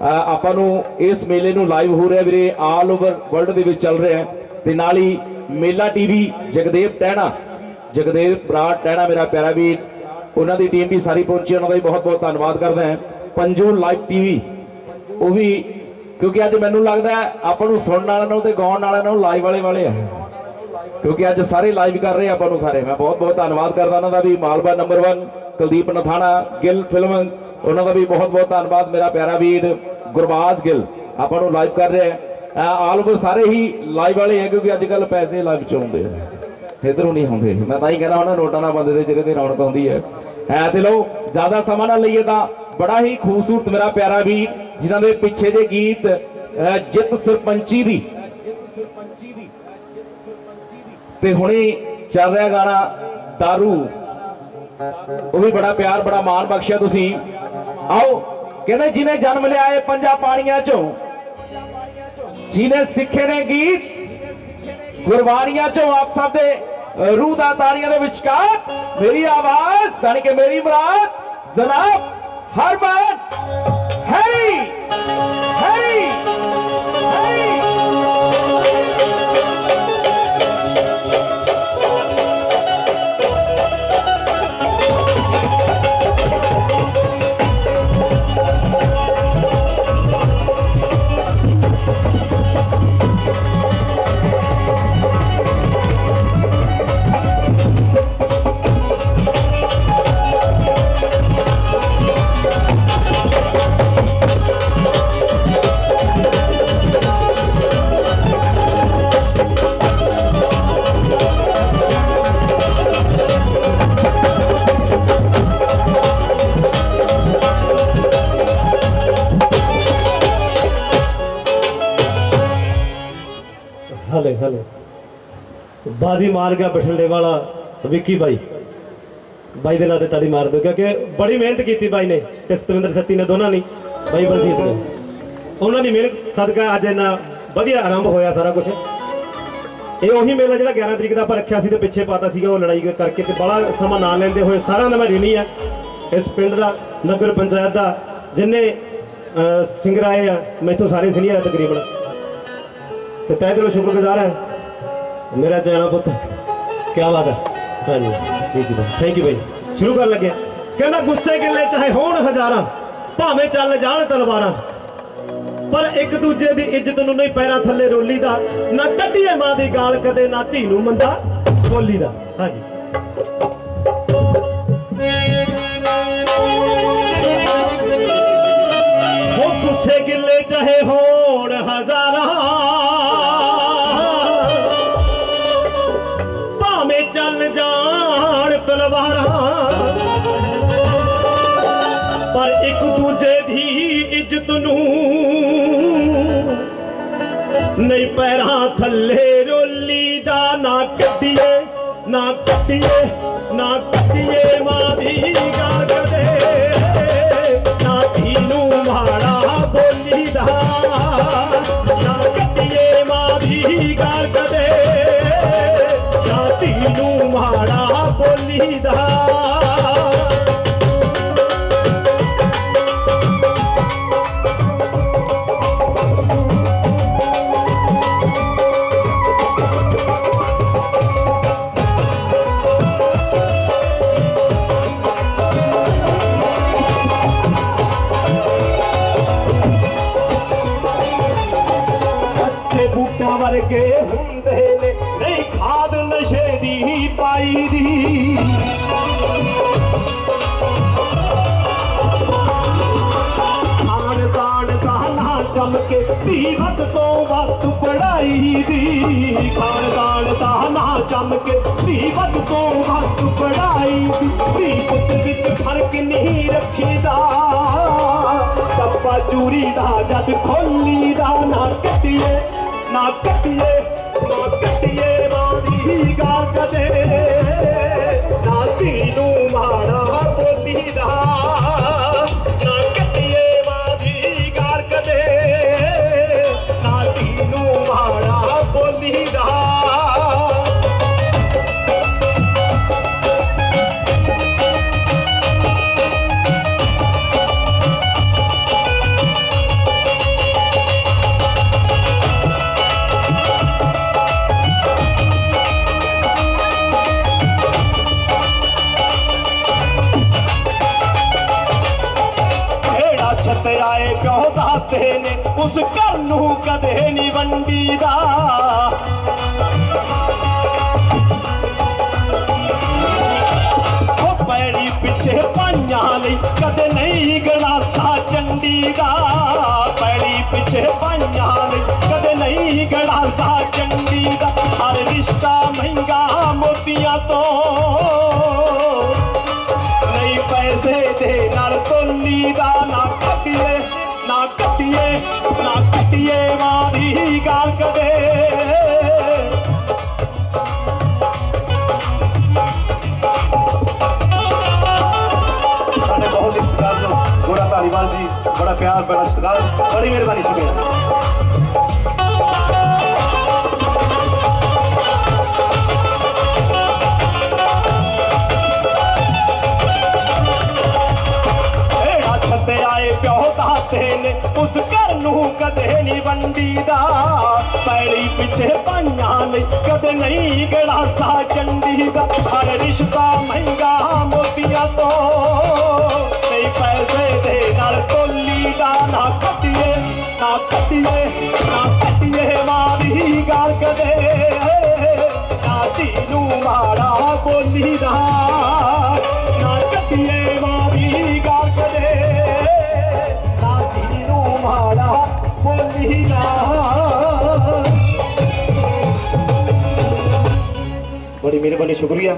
ਆਪਾਂ ਨੂੰ ਇਸ ਮੇਲੇ ਨੂੰ ਲਾਈਵ ਹੋ ਰਿਹਾ ਵੀਰੇ ਆਲ ਓਵਰ ਵਰਲਡ ਦੇ ਵਿੱਚ ਚੱਲ ਰਿਹਾ ਹੈ। ਤੇ ਨਾਲ ਹੀ ਮੇਲਾ ਟੀਵੀ ਜਗਦੇਵ ਟਹਿਣਾ, ਜਗਦੇਵ ਬਰਾੜ ਟਹਿਣਾ ਮੇਰਾ ਪਿਆਰਾ ਵੀਰ, ਉਹਨਾਂ ਦੀ ਟੀਮ ਵੀ ਸਾਰੀ ਪਹੁੰਚੀ ਉਹਨਾਂ ਦਾ ਵੀ ਬਹੁਤ ਬਹੁਤ ਧੰਨਵਾਦ ਕਰਦਾ ਹਾਂ। ਪੰਜੋ ਲਾਈਵ ਟੀਵੀ ਉਹ ਵੀ, ਕਿਉਂਕਿ ਅੱਜ ਮੈਨੂੰ ਲੱਗਦਾ ਆਪਾਂ ਨੂੰ ਸੁਣਨ ਵਾਲਿਆਂ ਨੂੰ ਤੇ ਗਾਉਣ ਵਾਲਿਆਂ ਨੂੰ ਲਾਈਵ ਵਾਲੇ ਵਾਲੇ ਆ। ਕਿਉਂਕਿ ਅੱਜ ਸਾਰੇ ਲਾਈਵ ਕਰ ਰਹੇ ਆਪਾਂ ਨੂੰ ਸਾਰੇ। ਮੈਂ ਬਹੁਤ ਬਹੁਤ ਧੰਨਵਾਦ ਕਰਦਾ ਉਹਨਾਂ ਦਾ ਵੀ, ਮਾਲਵਾ ਨੰਬਰ 1 ਕੁਲਦੀਪ ਨਥਾਣਾ, ਗਿੱਲ ਫਿਲਮ, ਉਹਨਾਂ ਦਾ ਵੀ ਬਹੁਤ ਬਹੁਤ ਧੰਨਵਾਦ, ਮੇਰਾ ਪਿਆਰਾ ਵੀਰ। ਗੁਰਬਾਜ ਗਿੱਲ, ਆਪਾਂ ਨੂੰ ਲਾਈਵ ਕਰ ਰਿਹਾ ਹੈ। ਆਲ ਸਾਰੇ ਹੀ ਲਾਈਵ ਵਾਲੇ ਆ, ਕਿਉਂਕਿ ਅੱਜ ਕੱਲ ਪੈਸੇ ਲਾਈਵ ਚ ਆਉਂਦੇ ਆ। ਇਧਰੋਂ ਨਹੀਂ ਆਉਂਦੇ। ਮੈਂ ਤਾਂ ਹੀ ਕਹਿੰਦਾ ਉਹਨਾਂ ਨੋਟਾਂ ਨਾਲ ਬੰਦੇ ਦੇ ਜਿਹੜੇ ਤੇ ਰੌਣਕ ਆਉਂਦੀ ਹੈ। ਹੈ ਤੇ ਲੋ ਜ਼ਿਆਦਾ ਸਮਾਂ ਨਾ ਲਈਏ ਤਾਂ ਬੜਾ ਹੀ ਖੂਬਸੂਰਤ ਮੇਰਾ ਪਿਆਰਾ ਵੀਰ, ਜਿਨ੍ਹਾਂ ਦੇ ਪਿੱਛੇ ਦੇ ਗੀਤ ਜਿੱਤ ਸਰਪੰਚੀ ਦੀ। ਤੇ ਹੁਣੇ ਚੱਲ ਰਿਹਾ ਗਾਣਾ दारू ਉਹ ਵੀ ਬੜਾ ਪਿਆਰ, ਬੜਾ ਮਾਣ ਬਖਸ਼ਿਆ ਤੁਸੀਂ। ਆਓ। ਕਹਿੰਦੇ ਜਿਨੇ ਜਨਮ ਲਿਆ ਏ ਪੰਜਾਂ ਪਾਣੀਆਂ ਚੋਂ। ਜਿਨੇ ਸਿੱਖੇ ਨੇ ਗੀਤ ਗੁਰਬਾਣੀਆਂ ਚੋਂ ਆਪ ਸਭ ਦੇ ਅ, ਰੂਹ ਦਾ ਤਾੜੀਆਂ ਦੇ ਵਿਚਕਾਰ ਮੇਰੀ ਆਵਾਜ਼ ਸੁਣ ਕੇ ਮੇਰੀ ਮੁਰਾਦ ਜਨਾਬ ਹਰਮਨ ਹੈਰੀ ਹੈਰੀ। ਹੈਲੋ ਬਾਜੀ ਮਾਰ ਗਿਆ ਬਠਿੰਡੇ ਵਾਲਾ, ਵਿੱਕੀ ਬਾਈ। ਬਾਈ ਦੇ ਨਾਂ ਤੇ ਤਾੜੀ ਮਾਰ ਦਿਓ, ਕਿਉਂਕਿ ਬੜੀ ਮਿਹਨਤ ਕੀਤੀ ਬਾਈ ਨੇ ਤੇ ਸਤਵਿੰਦਰ ਸੱਤੀ ਨੇ ਦੋਨਾਂ ਨੇ, ਬਾਈ ਬਲਜੀਤ ਨੇ। ਉਹਨਾਂ ਦੀ ਮਿਹਨਤ, ਸਦਕਾ ਅੱਜ ਇੰਨਾ ਵਧੀਆ ਆਰੰਭ ਹੋਇਆ ਸਾਰਾ ਕੁਝ ਇਹ ਉਹੀ ਮੇਲਾ ਜਿਹੜਾ 11 ਤਰੀਕ ਦਾ ਆਪਾਂ ਰੱਖਿਆ ਸੀ ਤੇ ਪਿੱਛੇ ਪਾਤਾ ਸੀਗਾ, ਉਹ ਲੜਾਈ ਕਰਕੇ ਤੇ ਬੜਾ ਸਮਾਂ ਨਾ ਲੈਂਦੇ ਹੋਏ ਸਾਰਿਆਂ ਦਾ ਮੈਂ ਰਿਣੀ ਆ। ਇਸ ਪਿੰਡ ਦਾ, ਨਗਰ ਪੰਚਾਇਤ ਦਾ, ਜਿੰਨੇ ਸਿੰਗਰ ਆਏ ਆ, ਮੈਥੋਂ ਸਾਰੇ ਸੀਨੀਅਰ ਆ ਤਕਰੀਬਨ। ਤੇ ਤੈ ਦਿਲੋਂ ਸ਼ੁਕਰਗੁਜ਼ਾਰ ਹੈ ਮੇਰਾ ਚੈਣਾ ਪੁੱਤ ਕੀ ਬਾਤ ਹੈ ਹਾਂਜੀ ਜੀ ਜੀ ਥੈਂਕ ਯੂ ਭਾਈ ਸ਼ੁਰੂ ਕਰਨ ਲੱਗਿਆ ਕਹਿੰਦਾ ਗੁੱਸੇ ਗਿੱਲੇ ਚਾਹੇ ਹੋਣ ਹਜ਼ਾਰਾਂ ਭਾਵੇਂ ਚੱਲ ਜਾਣ ਤਲਵਾਰਾਂ ਪਰ ਇੱਕ ਦੂਜੇ ਦੀ ਇੱਜ਼ਤ ਨੂੰ ਨਹੀਂ ਪੈਰਾਂ ਥੱਲੇ ਰੋਲੀ ਦਾ ਨਾ ਕੱਢੀਏ ਮਾਂ ਦੀ ਗਾਲ ਕਦੇ ਨਾ ਧੀ ਨੂੰ ਮੰਦਾ ਬੋਲੀ ਦਾ ਹਾਂਜੀ ਉਹ ਗੁੱਸੇ ਗਿੱਲੇ ਚਾਹੇ ਹੋ ਇੱਕ ਦੂਜੇ ਦੀ ਇੱਜ਼ਤ ਨੂੰ ਨਹੀਂ ਪੈਰਾਂ ਥੱਲੇ ਰੋਲੀ ਦਾ ਨਾ ਕੱਢੀਏ ਨਾ ਕੱਢੀਏ ਨਾ ਕੱਢੀਏ ਮਾਂ ਦੀ ਗਾਲ ਕਦੇ। ਨਾ ਧੀ ਨੂੰ ਮਾੜਾ ਬੋਲੀ ਦਾ, ਨਾ ਕੱਢੀਏ ਮਾਂ ਦੀ ਗਾਲ ਕਦੇ। ਨਾ ਧੀ ਨੂੰ ਮਾੜਾ ਬੋਲੀ ਦਾ। ਦੀ ਪਾਈ ਦੀ ਖਾਣ ਦਾਣ ਦਾ ਨਾ ਚਮਕੇ ਧੀ ਵੱਧ ਤੋਂ ਵੱਧ ਪੜਾਈ ਦੀ ਖਾਣ ਦਾਣ ਦਾ ਨਾ ਚਮਕੇ ਧੀ ਵੱਧ ਤੋਂ ਵੱਧ ਪੜਾਈ ਦੀ ਧੀ ਪੁੱਤ ਵਿੱਚ ਫ਼ਰਕ ਨਹੀਂ ਰੱਖੀਦਾ ਡੱਬਾ ਚੂਰੀ ਦਾ ਜਦ ਖੋਲੀ ਦਾ ਨਾ ਕੱਟੀਏ ਨਾ ਕੱਟੀਏ ਨਾ ਕੱਟੀਏ ਮਾਂ ਦੀ ਗਾਲ ਕਦੇ ਨਾ ਨੂੰ ਆਏ ਪਿਓ ਦਾਤੇ ਨੇ, ਉਸ ਘਰ ਨੂੰ ਕਦੇ ਨਹੀਂ ਵੰਡੀਦਾ। ਉਹ ਪੈੜੀ ਪਿੱਛੇ ਪਾਈਆਂ ਲਈ ਕਦੇ ਨਹੀਂ ਗਲਾਸਾ ਚੰਡੀਦਾ। ਦਾ ਪਿੱਛੇ ਪਾਈਆਂ ਲਈ ਕਦੇ ਨਹੀਂ ਗਲਾਸਾ ਚੰਡੀਦਾ। ਹਰ ਰਿਸ਼ਤਾ ਮਹਿੰਗਾ ਮੋਤੀਆਂ ਤੋਂ ਨਾ ਕੱਟੀਏ ਮਾਰੀ ਗਾਲ ਕਦੇ। ਸਾਡੇ ਬਹੁਤ ਹੀ ਸਤਿਕਾਰ ਨੂੰ ਗੋਰਾ ਧਾਲੀਵਾਲ ਜੀ ਬੜਾ ਪਿਆਰ ਬੜਾ ਸਤਿਕਾਰ ਬੜੀ ਮਿਹਰਬਾਨੀ ਸ਼ੁਕਰੀਆ ਦਾਤੇ ਨੇ ਉਸ ਘਰ ਨੂੰ ਕਦੇ ਨਹੀਂ ਵੰਡੀਦਾ। ਪੈਲੀ ਪਿੱਛੇ ਪਾਈਆਂ ਲਈ ਕਦੇ ਨਹੀਂ ਗੜਾਸਾ ਚੰਡੀ ਦਾ ਹਰ ਰਿਸ਼ਤਾ ਮਹਿੰਗਾ ਮੋਤੀਆਂ ਤੋਂ। ਨਹੀਂ ਪੈਸੇ ਦੇ ਨਾਲ ਤੋਲੀ ਦਾ ਨਾ ਕੱਟੀਏ ਨਾ ਕੱਟੀਏ ਨਾ ਕੱਟੀਏ ਮਾਰੀ ਗਾਲ ਕਦੇ। ਨਾ ਧੀ ਨੂੰ ਮਾੜਾ ਬੋਲੀ ਦਾ ਨਾ ਕੱਟੀਏ ਬੜੀ ਮਿਹਰਬਾਨੀ ਸ਼ੁਕਰੀਆ।